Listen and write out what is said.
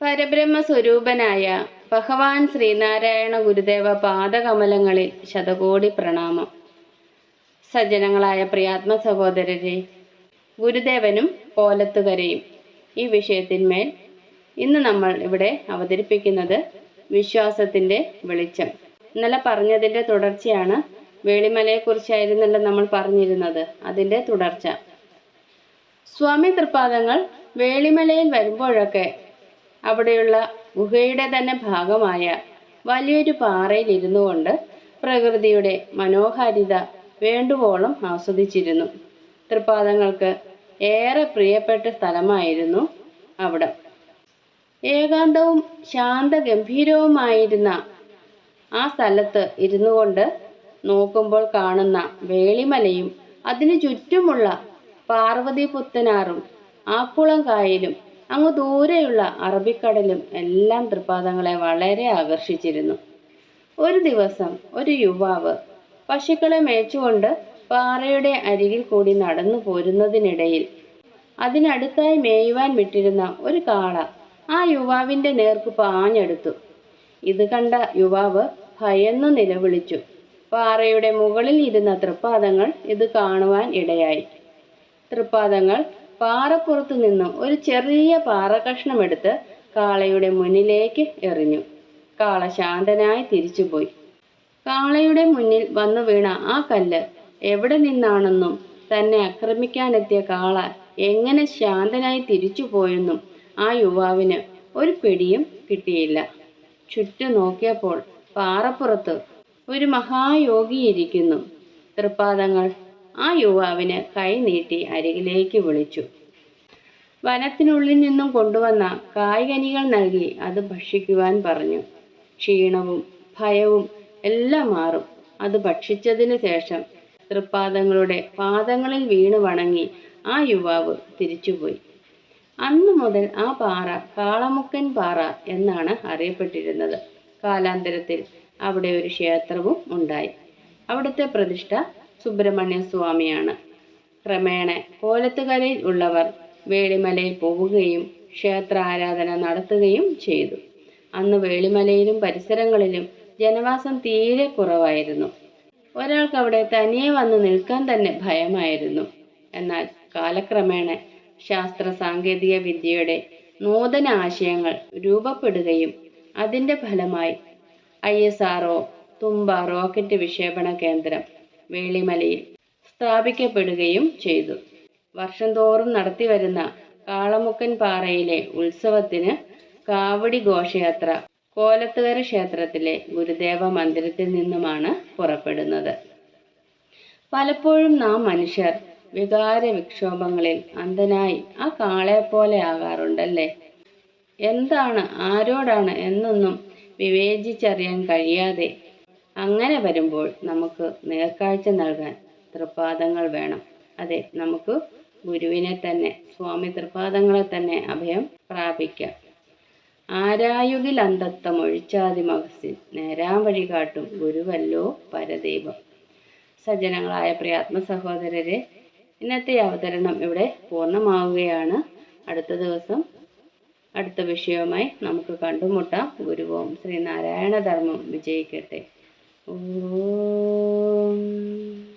പരബ്രഹ്മ സ്വരൂപനായ ഭഗവാൻ ശ്രീനാരായണ ഗുരുദേവ പാദകമലങ്ങളിൽ ശതകോടി പ്രണാമം. സജ്ജനങ്ങളായ പ്രിയാത്മ സഹോദരരെ ഗുരുദേവനും കോലത്തുകരയും ഈ വിഷയത്തിന്മേൽ ഇന്ന് നമ്മൾ ഇവിടെ അവതരിപ്പിക്കുന്നത് വിശ്വാസത്തിന്റെ വെളിച്ചം. ഇന്നലെ പറഞ്ഞതിന്റെ തുടർച്ചയാണ് വേളിമലയെക്കുറിച്ചായിരുന്നല്ലോ നമ്മൾ പറഞ്ഞിരുന്നത്. അതിന്റെ തുടർച്ച. സ്വാമി തൃപ്പാദങ്ങൾ വേളിമലയിൽ വരുമ്പോഴൊക്കെ അവിടെയുള്ള ഗുഹയുടെ തന്നെ ഭാഗമായ വലിയൊരു പാറയിൽ ഇരുന്നു കൊണ്ട് പ്രകൃതിയുടെ മനോഹാരിത വേണ്ടുവോളം ആസ്വദിച്ചിരുന്നു. തൃപ്പാദങ്ങൾക്ക് ഏറെ പ്രിയപ്പെട്ട സ്ഥലമായിരുന്നു അവിടെ. ഏകാന്തവും ശാന്തഗംഭീരവുമായിരുന്ന ആ സ്ഥലത്ത് ഇരുന്നു കൊണ്ട് നോക്കുമ്പോൾ കാണുന്ന വേളിമലയും അതിനു ചുറ്റുമുള്ള പാർവതി പുത്തനാറും ആക്കുളം കായലും അങ്ങ് ദൂരെയുള്ള അറബിക്കടലും എല്ലാം തൃപ്പാദങ്ങളെ വളരെ ആകർഷിച്ചിരുന്നു. ഒരു ദിവസം ഒരു യുവാവ് പശുക്കളെ മേച്ചുകൊണ്ട് പാറയുടെ അരികിൽ കൂടി നടന്നു പോരുന്നതിനിടയിൽ അതിനടുത്തായി മേയുവാൻ വിട്ടിരുന്ന ഒരു കാള ആ യുവാവിന്റെ നേർക്ക് പാഞ്ഞെടുത്തു. ഇത് കണ്ട യുവാവ് ഭയന്ന് നിലവിളിച്ചു. പാറയുടെ മുകളിൽ ഇരുന്ന തൃപ്പാദങ്ങൾ ഇത് കാണുവാൻ ഇടയായി. തൃപ്പാദങ്ങൾ പാറപ്പുറത്തു നിന്നും ഒരു ചെറിയ പാറകഷ്ണമെടുത്ത് കാളയുടെ മുന്നിലേക്ക് എറിഞ്ഞു. കാള ശാന്തനായി തിരിച്ചുപോയി. കാളയുടെ മുന്നിൽ വന്നു വീണ ആ കല്ല് എവിടെ നിന്നാണെന്നും തന്നെ ആക്രമിക്കാനെത്തിയ കാള എങ്ങനെ ശാന്തനായി തിരിച്ചുപോയെന്നും ആ യുവാവിന് ഒരു പിടിയും കിട്ടിയില്ല. ചുറ്റും നോക്കിയപ്പോൾ പാറപ്പുറത്ത് ഒരു മഹായോഗി ഇരിക്കുന്നു തൃപ്പാദങ്ങൾ ആ യുവാവിന് കൈ നീട്ടി അരികിലേക്ക് വിളിച്ചു. വനത്തിനുള്ളിൽ നിന്നും കൊണ്ടുവന്ന കായ്കനികൾ നൽകി അത് ഭക്ഷിക്കുവാൻ പറഞ്ഞു. ക്ഷീണവും ഭയവും എല്ലാം മാറും. അത് ഭക്ഷിച്ചതിന് ശേഷം തൃപ്പാദങ്ങളുടെ പാദങ്ങളിൽ വീണ് വണങ്ങി ആ യുവാവ് തിരിച്ചുപോയി. അന്നു മുതൽ ആ പാറ കാളമുക്കൻ പാറ എന്നാണ് അറിയപ്പെട്ടിരുന്നത്. കാലാന്തരത്തിൽ അവിടെ ഒരു ക്ഷേത്രവും ഉണ്ടായി. അവിടുത്തെ പ്രതിഷ്ഠ സുബ്രഹ്മണ്യ സ്വാമിയാണ്. ക്രമേണ കോലത്തുകരയിൽ ഉള്ളവർ വേളിമലയിൽ പോവുകയും ക്ഷേത്ര ആരാധന നടത്തുകയും ചെയ്തു. അന്ന് വേളിമലയിലും പരിസരങ്ങളിലും ജനവാസം തീരെ കുറവായിരുന്നു. ഒരാൾക്ക് അവിടെ തനിയെ വന്ന് നിൽക്കാൻ തന്നെ ഭയമായിരുന്നു. എന്നാൽ കാലക്രമേണ ശാസ്ത്ര സാങ്കേതിക വിദ്യയുടെ നൂതന ആശയങ്ങൾ രൂപപ്പെടുകയും അതിന്റെ ഫലമായി I S R Thumba rocket വിക്ഷേപണ കേന്ദ്രം വേളിമലയിൽ സ്ഥാപിക്കപ്പെടുകയും ചെയ്തു. വർഷം തോറും നടത്തിവരുന്ന കാളമുക്കൻ പാറയിലെ ഉത്സവത്തിന് കാവടി ഘോഷയാത്ര കോലത്തുകര ക്ഷേത്രത്തിലെ ഗുരുദേവ മന്ദിരത്തിൽ നിന്നുമാണ് പുറപ്പെടുന്നത്. പലപ്പോഴും നാം മനുഷ്യർ വികാര വിക്ഷോഭങ്ങളിൽ അന്ധനായി ആ കാളയെപ്പോലെ ആകാറുണ്ടല്ലേ? എന്താണ് ആരോടാണ് എന്നൊന്നും വിവേചിച്ചറിയാൻ കഴിയാതെ അങ്ങനെ വരുമ്പോൾ നമുക്ക് നേർക്കാഴ്ച നൽകാൻ തൃപ്പാദങ്ങൾ വേണം. അതെ നമുക്ക് ഗുരുവിനെ തന്നെ സ്വാമി തൃപ്പാദങ്ങളെ തന്നെ അഭയം പ്രാപിക്കാം. ആരായുകിൽ അന്തത്വം ഒഴിച്ചാതി മഹസിൻ നേരാം വഴി കാട്ടും ഗുരുവല്ലോ പരദൈവം. സജ്ജനങ്ങളായ പ്രിയാത്മ സഹോദരരെ ഇന്നത്തെ അവതരണം ഇവിടെ പൂർണമാവുകയാണ്. അടുത്ത ദിവസം അടുത്ത വിഷയവുമായി നമുക്ക് കണ്ടുമുട്ടാം. ശ്രീ ശ്രീനാരായണ ധർമ്മം. വിജയിക്കട്ടെ. ഓം.